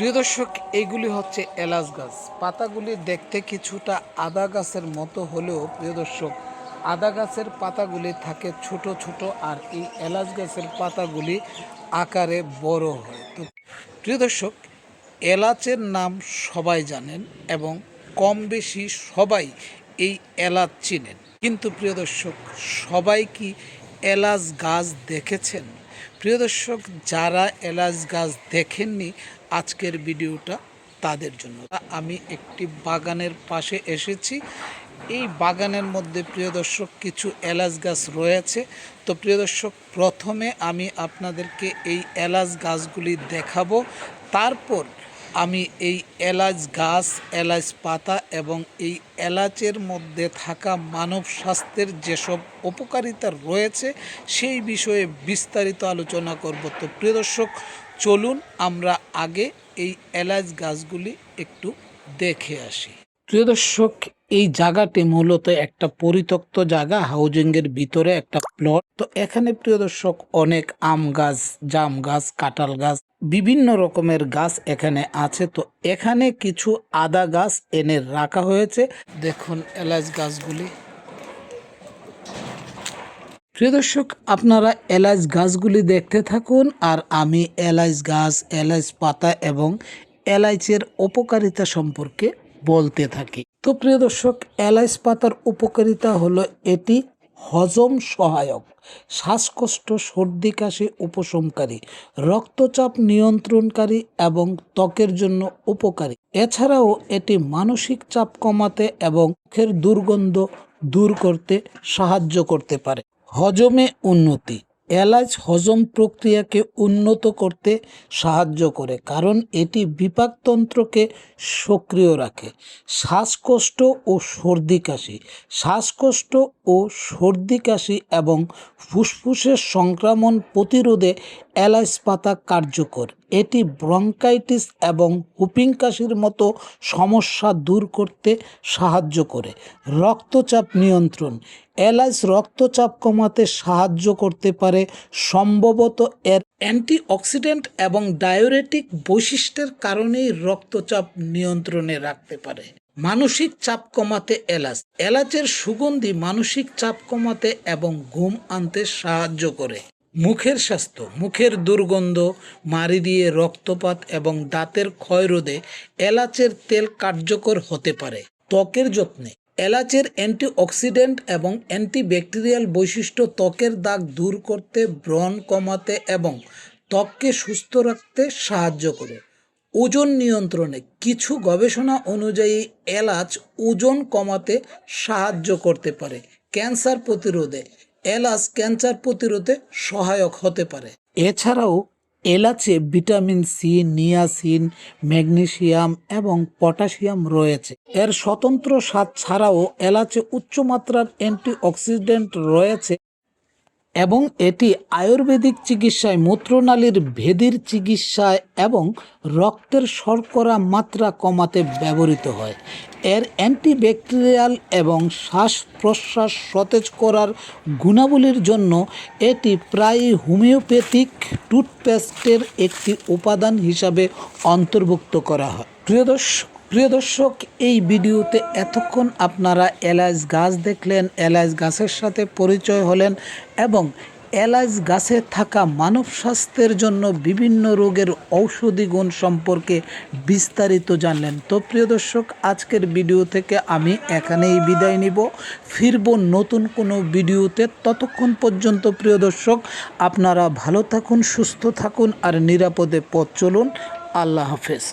প্রিয় দর্শক এইগুলি হচ্ছে এলাচ গাছ। পাতাগুলি দেখতে কিছুটা আদা গাছের মতো হলেও, প্রিয় দর্শক, আদা গাছের পাতাগুলি থাকে ছোট ছোট আর এই এলাচ গাছের পাতাগুলি আকারে বড় হয়। তো প্রিয় দর্শক, এলাচের নাম সবাই জানেন এবং কম বেশি সবাই এই এলাচ চিনেন। কিন্তু প্রিয় দর্শক, সবাই কি এলাচ গাছ দেখেছেন? প্রিয় দর্শক, যারা এলাচ গাছ দেখেননি আজকের ভিডিওটা তাদের জন্য। আমি একটি বাগানের পাশে এসেছি। এই বাগানের মধ্যে প্রিয় দর্শক কিছু এলাচ গাছ রয়েছে। তো প্রিয় দর্শক, প্রথমে আমি আপনাদেরকে এই এলাচ গাছগুলি দেখাবো। তারপর আমি এই এলাচ গাছ, এলাচ পাতা এবং এই এলাচের মধ্যে থাকা মানব স্বাস্থ্যের যেসব উপকারিতা রয়েছে, সেই বিষয়ে বিস্তারিত আলোচনা করব। তো প্রিয় দর্শক চলুন আমরা আগে এই এলাচ গাছগুলি একটু দেখে আসি। প্রিয় দর্শক, এই জায়গাটি মূলত একটা পরিত্যক্ত জায়গা, হাউজিংয়ের ভিতরে একটা প্লট তো এখানে, প্রিয় দর্শক, অনেক আম গাছ, জাম গাছ, কাঁঠাল গাছ, বিভিন্ন রকমের গাছ এখানে আছে। তো এখানে কিছু আদা গাছ এনে রাখা হয়েছে। দেখুন, এলাচ গাছগুলি প্রিয় দর্শক, আপনারা এলাচ গাছগুলি দেখতে থাকুন আর আমি এলাচ গাছ এলাচ পাতা এবং এলাইচের উপকারিতা সম্পর্কে বলতে থাকি। তো প্রিয় দর্শক এলাচ পাতার উপকারিতা হলো এটি হজম সহায়ক, শ্বাসকষ্ট, সর্দি, কাশি উপশমকারী, রক্তচাপ নিয়ন্ত্রণকারী এবং ত্বকের জন্য উপকারী। এছাড়াও এটি মানসিক চাপ কমাতে এবং মুখের দুর্গন্ধ দূর করতে সাহায্য করতে পারে। হজমে উন্নতি। এলাচ হজম প্রক্রিয়াকে উন্নত করতে সাহায্য করে, কারণ এটি বিপাকতন্ত্রকে সক্রিয় রাখে। শ্বাসকষ্ট ও সর্দি কাশি। শ্বাসকষ্ট ও সর্দি কাশি এবং ফুসফুসের সংক্রমণ প্রতিরোধে এলাচ পাতা কার্যকর। এটি ব্রঙ্কাইটিস এবং হুপিং কাশির মতো সমস্যা দূর করতে সাহায্য করে। রক্তচাপ নিয়ন্ত্রণ। এলাচ রক্তচাপ কমাতে সাহায্য করতে পারে। সম্ভবত এর অ্যান্টিঅক্সিডেন্ট এবং ডায়োরেটিক বৈশিষ্ট্যের কারণেই রক্তচাপ নিয়ন্ত্রণে রাখতে পারে। মানসিক চাপ কমাতে এলাচ। এলাচের সুগন্ধি মানসিক চাপ কমাতে এবং ঘুম আনতে সাহায্য করে। মুখের স্বাস্থ্য, মুখের দুর্গন্ধ মারি দিয়ে রক্তপাত এবং দাঁতের ক্ষয় রোধে এলাচের তেল কার্যকর হতে পারে। ত্বকের যত্নে, এলাচের অ্যান্টিঅক্সিডেন্ট এবং অ্যান্টিব্যাকটেরিয়াল বৈশিষ্ট্য ত্বকের দাগ দূর করতে ব্রণ কমাতে এবং ত্বককে সুস্থ রাখতে সাহায্য করে। ওজন নিয়ন্ত্রণে কিছু গবেষণা অনুযায়ী এলাচ ওজন কমাতে সাহায্য করতে পারে ক্যান্সার প্রতিরোধে। এলাচ ক্যান্সার প্রতিরোধে সহায়ক হতে পারে। এছাড়াও এলাচে ভিটামিন সি, নিয়াসিন, ম্যাগনেসিয়াম এবং পটাশিয়াম রয়েছে। এর স্বতন্ত্র স্বাদ ছাড়াও এলাচে উচ্চমাত্রার অ্যান্টিঅক্সিডেন্ট রয়েছে। এবং এটি আয়ুর্বেদিক চিকিৎসায় মূত্রনালীর ভেদির চিকিৎসায় এবং রক্তের শর্করা মাত্রা কমাতে ব্যবহৃত হয়। এর অ্যান্টিব্যাকটেরিয়াল এবং শ্বাস প্রশ্বাস সতেজ করার গুণাবলীর জন্য এটি প্রায় হোমিওপ্যাথিক টুথপেস্টের একটি উপাদান হিসাবে অন্তর্ভুক্ত করা হয়। প্রিয় প্রিয় দর্শক, এই ভিডিওতে এতক্ষণ আপনারা এলাচ গাছ দেখলেন, এলাচ গাছের সাথে পরিচয় হলেন এবং এলাচ গাছে থাকা মানব স্বাস্থ্যের জন্য বিভিন্ন রোগের ঔষধি গুণ সম্পর্কে বিস্তারিত জানলেন। তো প্রিয় দর্শক, আজকের ভিডিও থেকে আমি এখানেই বিদায় নিব। ফিরব নতুন কোনো ভিডিওতে। ততক্ষণ পর্যন্ত প্রিয় দর্শক, আপনারা ভালো থাকুন, সুস্থ থাকুন আর নিরাপদে পথ চলুন। আল্লাহ হাফেজ।